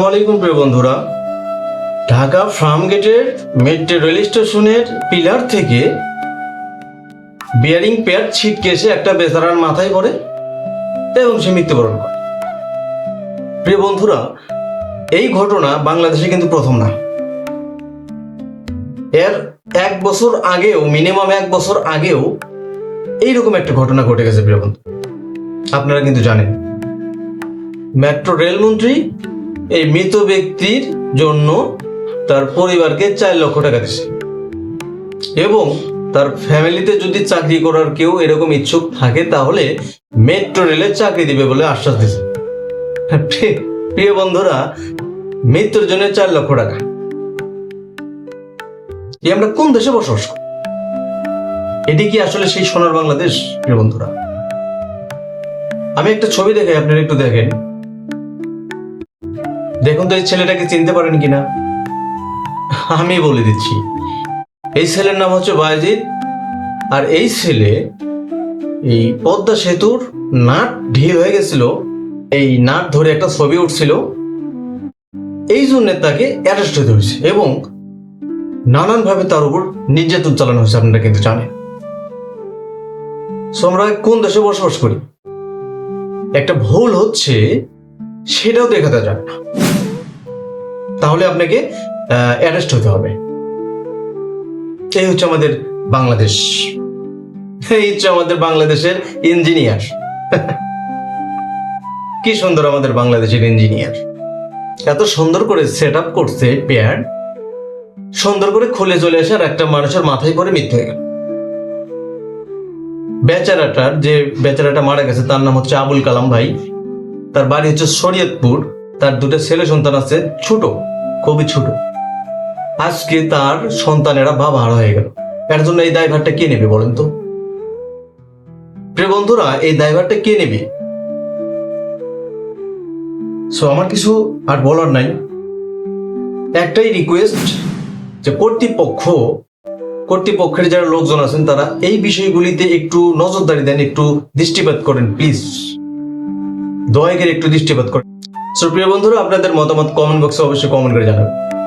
আসসালামাইকুম প্রিয় বন্ধুরা, ঢাকা ফার্ম গেটের মেট্রো রেল স্টেশনের পিলার থেকে বিয়ারিং প্যাড ছিটকে এসে একটা বেচারার মাথায় পড়ে এবং সে মৃত্যুবরণ করে। প্রিয় বন্ধুরা, এই ঘটনা বাংলাদেশে কিন্তু প্রথম না। এর এক বছর আগেও মিনিমাম এক বছর আগেও এইরকম একটা ঘটনা ঘটে গেছে, প্রিয় বন্ধু। আপনারা কিন্তু জানেন। মেট্রো রেলমন্ত্রী এই মৃত ব্যক্তির জন্য তার পরিবারকে চার লক্ষ টাকা দিছে। এবং তার ফ্যামিলিতে যদি চাকরি করার কেউ এরকম ইচ্ছুক থাকে, তাহলে মেট্রো রেলে চাকরি দিবে বলে আশ্বাস দিছে। প্রিয়- প্রিয় বন্ধুরা, মৃত্যুর জন্য চার লক্ষ টাকা। এ আমরা কোন দেশে বসবাস করি? এটি কি আসলে সেই সোনার বাংলাদেশ, প্রিয় বন্ধুরা? আমি একটা ছবি দেখাই, আপনারা একটু দেখেন। দেখুন তো এই ছেলেটাকে চিনতে পারেন কিনা। আমি বলে দিচ্ছি এই ছেলের নাম হচ্ছে বায়জিৎ আর এই ছেলে এই পদ্মা সেতুর নাট ঢিল হয়ে গেছিল এই নাট ধরে একটা ছবি উঠছিল। এই জন্য তাকে অ্যারেস্ট হতে হয়েছে এবং নানানভাবে তার উপর নির্যাতন চালানো হয়েছে আপনারা কিন্তু জানেন। So, আমরা কোন দেশে বসবাস করি? একটা ভুল হচ্ছে সেটাও দেখাতে যাবে না। তাহলে আপনাকে অ্যারেস্ট হতে হবে। এই হচ্ছে আমাদের বাংলাদেশ। এই হচ্ছে আমাদের বাংলাদেশের ইঞ্জিনিয়ার কি সুন্দর আমাদের বাংলাদেশের ইঞ্জিনিয়ার এত সুন্দর করে সেট আপ করছে প্যাড সুন্দর করে খুলে চলে আসে আর একটা মানুষের মাথায় পরে মৃত্যু হয়ে গেল। বেচারাটার যে বেচারাটা মারা গেছে, তার নাম হচ্ছে আবুল কালাম ভাই। তার বাড়ি হচ্ছে শরীয়তপুর। তার দুটো ছেলে সন্তান আছে, ছোট, খুবই ছোট। আজকে তার সন্তানেরা বাবা হারা হয়ে গেল। এর জন্য এই দায়ভারটা কে নেবে বলেন তো? প্রিয় বন্ধুরা, এই দায়ভারটা কে নেবে? সো আমার কিছু আর বলার নাই। একটাই রিকোয়েস্ট যে কর্তৃপক্ষ, কর্তৃপক্ষের যারা লোকজন আছেন, তারা এই বিষয়গুলিতে একটু নজরদারি দেন, একটু দৃষ্টিপাত করেন প্লিজ দয়া করে একটু দৃষ্টিপাত করেন। সো প্রিয় বন্ধুরা আপনাদের মতামত কমেন্ট বক্সে অবশ্যই কমেন্ট করে জানাবেন।